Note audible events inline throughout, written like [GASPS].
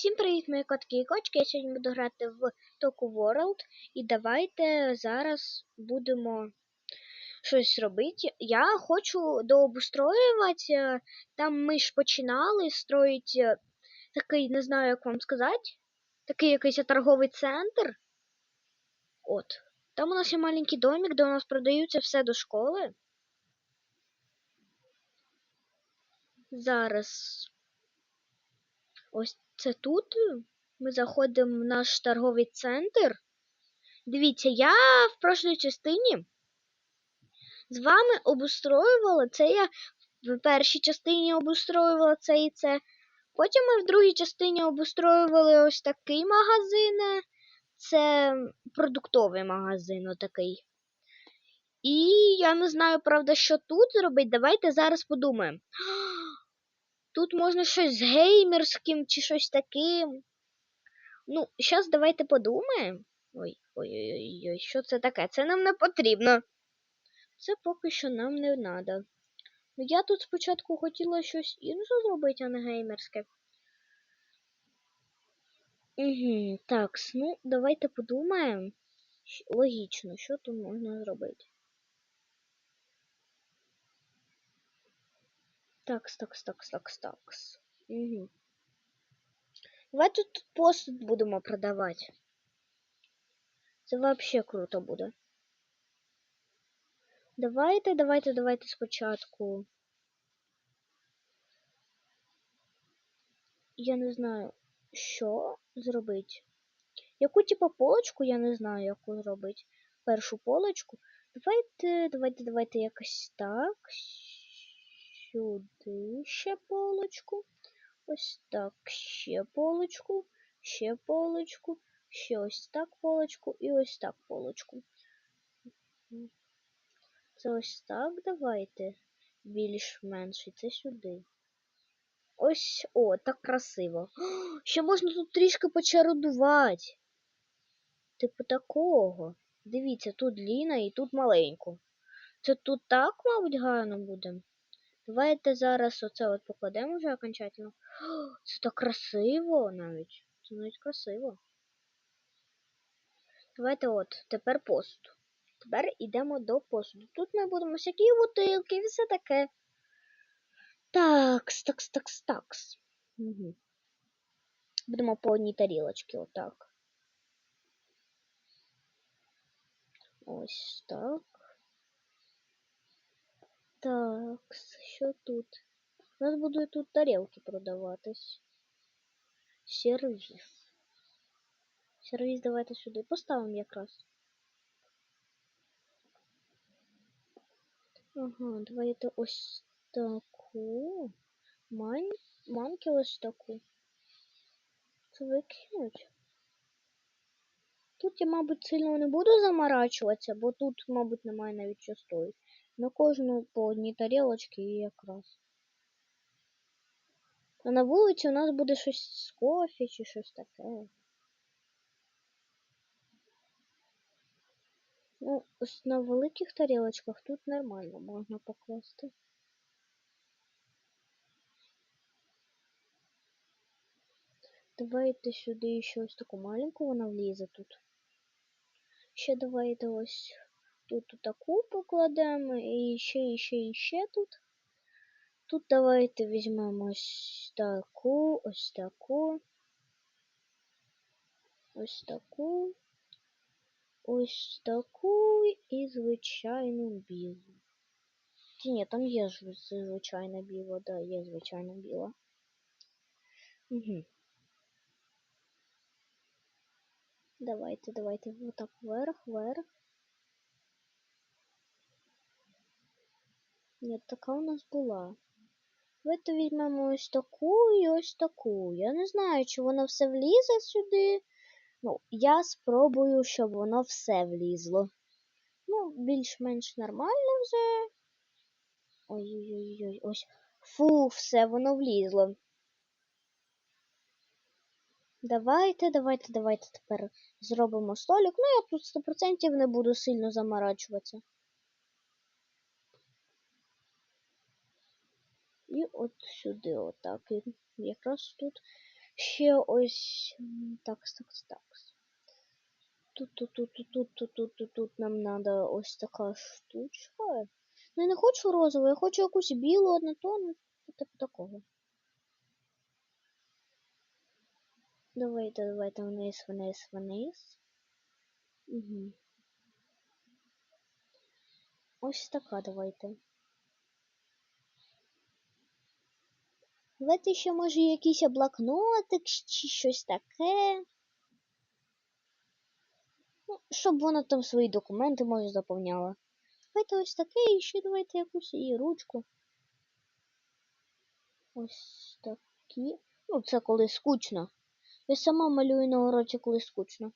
Всім привіт, мої котки і кочки. Я сьогодні буду грати в Toku World. І давайте зараз будемо щось робити. Я хочу дообустроювати. Там ми ж починали строїти такий, не знаю, як вам сказати, такий якийсь торговий центр. От. Там у нас є маленький домик, де у нас продаються все до школи. Зараз. Ось це тут ми заходимо в наш торговий центр. Дивіться, я в прошлій частині з вами обустроювала це. Я в першій частині обустроювала це і це. Потім ми в другій частині обустроювали ось такий магазин. Це продуктовий магазин отакий. І я не знаю, правда, що тут зробити. Давайте зараз подумаємо. Тут можна щось з геймерським чи щось таким. Ну, зараз давайте подумаємо. Ой, ой-ой-ой, що це таке? Це нам не потрібно. Це поки що нам не треба. Ну, я тут спочатку хотіла щось інше зробити, а не геймерське. Угу, так, ну, давайте подумаємо. Логічно, що тут можна зробити. Такс, такс, такс, такс, такс. Угу. Давайте тут посуд будемо продавати. Це вообще круто буде. Давайте, давайте, давайте спочатку. Я не знаю, що зробити. Яку типу полочку, я не знаю, яку зробити. Першу полочку. Давайте, давайте, давайте якось так сюди ще полочку. Ось так ще полочку, ще полочку, ще ось так полочку і ось так полочку. Це ось так давайте. Більш-менш і це сюди. Ось, о, так красиво. Ще можна тут трішки почародувати. Типу такого. Дивіться, тут Ліна і тут маленьку. Це тут так, мабуть, гарно буде. Давайте зараз оце от покладемо вже окончательно. [GASPS] Це так красиво навіть. Це навіть красиво. Давайте от, тепер посуд. Тепер йдемо до посуду. Тут ми будемо всякі бутилки і все таке. Такс, такс, такс, такс. Угу. Будемо по одній тарілочці, отак. Ось так. Так, що тут? У нас будуть тут тарелки продаватись. Сервіс. Сервіс давайте сюди поставимо якраз. Ага, давайте ось таку. Мань... Манки ось таку. Це викинуть. Тут я, мабуть, сильно не буду заморачуватися, бо тут, мабуть, немає навіть що стоїть. На кожну по одній тарілочці і якраз. А на вулиці у нас буде щось з кофі чи щось таке. Ну, на великих тарілочках тут нормально можна покласти. Давайте сюди ще ось таку маленьку, вона влізе тут. Ще давайте ось тут таку покладемо і ще, і ще, і ще тут. Тут давайте візьмемо ось таку, ось таку, ось таку, ось таку і звичайну білу. Чи ні, там є ж звичайна біла, да, є звичайна біла. Угу. Давайте, давайте вот так вверх, вверх. Ні, така у нас була. Давайте візьмемо ось таку і ось таку. Я не знаю, чи воно все влізе сюди. Ну, я спробую, щоб воно все влізло. Ну, більш-менш нормально вже. Ой-ой-ой, ось. Фу, все, воно влізло. Давайте, давайте, давайте тепер зробимо столик. Ну, я тут 100% не буду сильно заморачуватися. І от сюди, отак. І якраз тут ще ось такс, такс, такс. Тут, тут, тут, тут, тут, тут, тут, тут, тут нам надо ось така штучка. Ну, я не хочу розову, я хочу якусь білу однотонну, типу такого. Давайте, давайте вниз, вниз, вниз. Угу. Ось така давайте. Давайте ще може якийсь блокнотик чи щось таке. Ну, щоб вона там свої документи може заповняла. Давайте ось таке і ще давайте якусь і ручку. Ось такі. Ну, це коли скучно. Я сама малюю на уроці, коли скучно.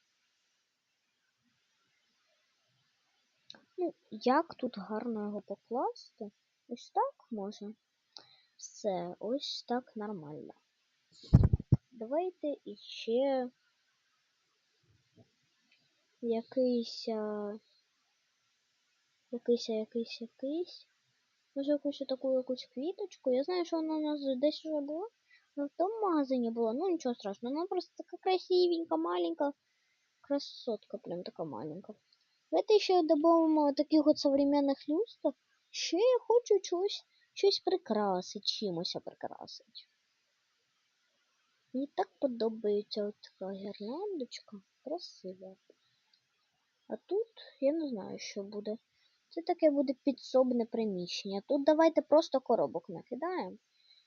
Ну, як тут гарно його покласти? Ось так може. Все, ось так нормально. Давайте іще якийсь. Якийсь, якийсь, якийсь. Може якусь таку якусь квіточку. Я знаю, що вона у нас десь вже була. Но в тому магазині була. Ну нічого страшного. Вона просто така красивенька, маленька. Красотка, прям така маленька. Давайте ще додамо таких от современних люстрах. Ще я хочу щось, щось прикрасити, чимось прикрасити. Мені так подобається от така гірляндочка. Красива. А тут я не знаю, що буде. Це таке буде підсобне приміщення. Тут давайте просто коробок накидаємо.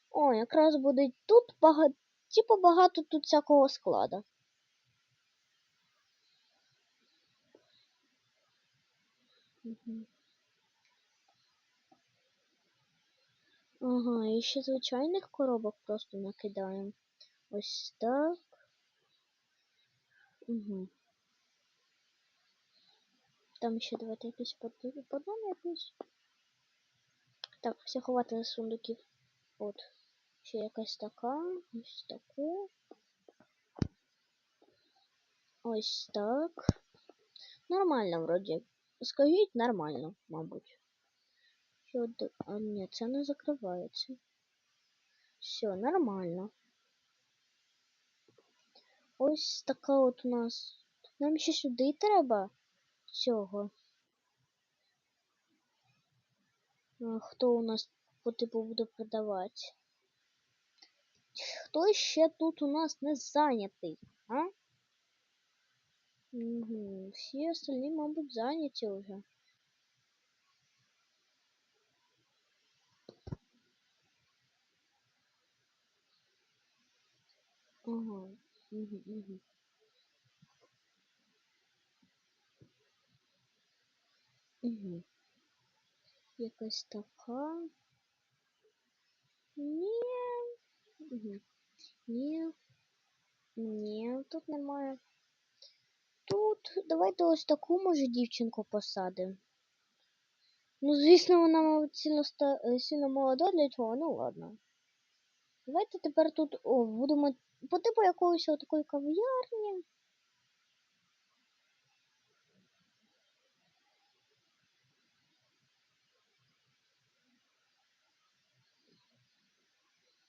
О, якраз буде тут багато, типу багато тут всякого склада. Мгм. Ага, і ще звичайних коробок просто накидаємо. Ось так. Угу. Там ще давайте якийсь подон, подон якийсь. Так, все ховати з сундуків. От. Ще якась така. Ось таку. Ось так. Нормально вроді. Скажіть нормально, мабуть. Д- А ні, це не закривається. Все, нормально. Ось така от у нас. Нам ще сюди треба цього. Хто у нас по типу буде продавати? Хто ще тут у нас не зайнятий, а? Угу. Всі остальні, мабуть, зайняті вже. Ага. Угу, угу. Угу. Якась така. Ні. Угу. Ні. Ні, тут немає. Тут давайте ось таку, може, дівчинку посадимо. Ну, звісно, вона, сильно, е, сильно молода для цього, ну ладно. Давайте тепер тут о, будемо по типу якоїсь такої кав'ярні.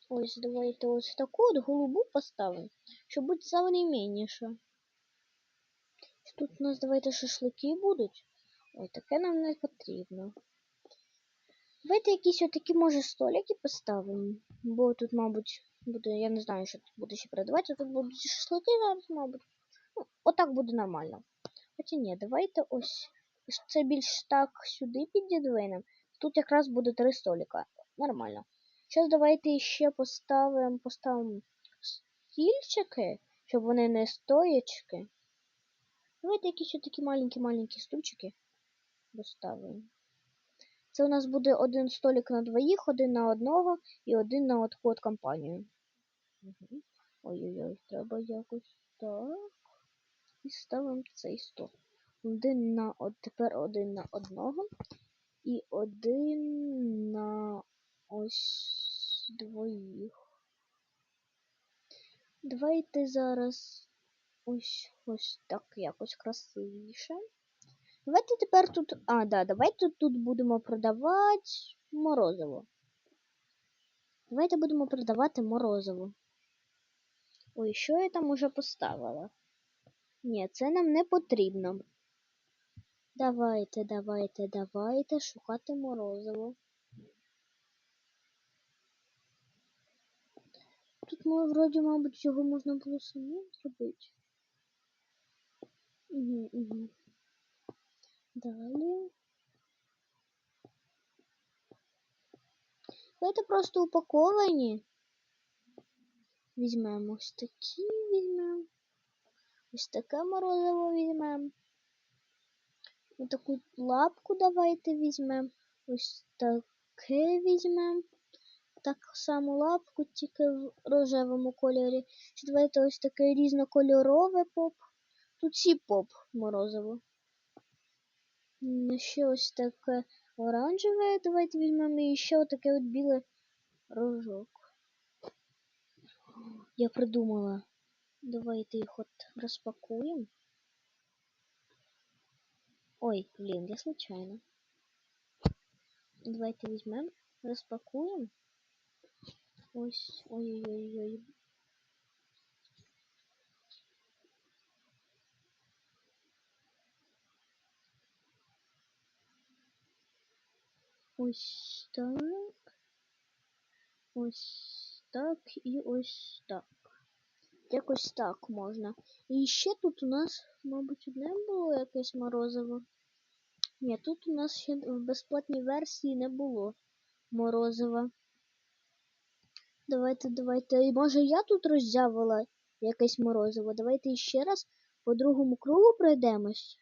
Ось давайте ось таку от голубу поставимо, щоб бути современніше. Тут у нас давайте шашлики будуть. Ой, таке нам не потрібно. Давайте якісь отакі, може, столики поставимо. Бо тут, мабуть, буде, я не знаю, що тут буде ще продавати, тут будуть шашлики зараз, мабуть. Ну, отак буде нормально. Хоча ні, давайте ось. Це більш так сюди піддвинемо. Тут якраз буде три столика. Нормально. Зараз давайте ще поставимо, поставимо стільчики, щоб вони не стоячки. Давайте якісь такі маленькі-маленькі стульчики поставимо. Це у нас буде один столик на двоїх, один на одного і один на от от компанію. Ой-ой-ой, треба якось так. І ставимо цей стол. Один на от тепер один на одного. І один на ось двоїх. Давайте зараз ось ось так якось красивіше. Давайте тепер тут. А, да, давайте тут будемо продавати морозиво. Давайте будемо продавати морозиво. Ой, що я там уже поставила? Ні, це нам не потрібно. Давайте, давайте, давайте шукати морозиво. Тут ну, вроді, мабуть, його можна було самим зробити. Угу, угу. Далі. Давайте просто упаковані. Візьмемо ось такі візьмемо. Ось таке морозиво візьмемо. Ось таку лапку давайте візьмемо. Ось таке візьмемо. Так само лапку, тільки в рожевому кольорі. Давайте ось таке різнокольорове поп. Тут всі поп морозиво. Ще ось таке оранжеве. Давайте візьмемо і ще отаке от біле рожок. Я придумала. Давайте їх от розпакуємо. Ой, блін, я случайно. Давайте візьмемо, розпакуємо. Ось, ой-ой-ой. Ось так. Ось так і ось так. Якось так можна. І ще тут у нас, мабуть, одне було якесь морозиво. Ні, тут у нас ще в безплатній версії не було морозива. Давайте, давайте. І Може я тут роззявила якесь морозиво. Давайте ще раз по другому кругу пройдемось.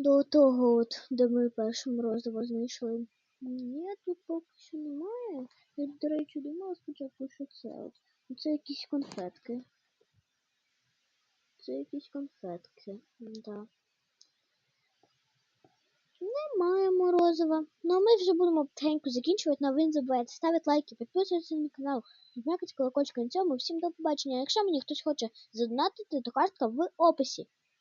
До того, от, де ми перше морозиво знайшли. Ні, тут поки що немає. Я, до речі, думала спочатку, що це от. Це якісь конфетки. Це якісь конфетки. Да. Немає морозива. Ну а ми вже будемо потихеньку закінчувати. На ви не забувайте ставити лайки, підписуватися на канал, жмякати колокольчик на цьому. Всім до побачення. Якщо мені хтось хоче задонатити, то картка в описі.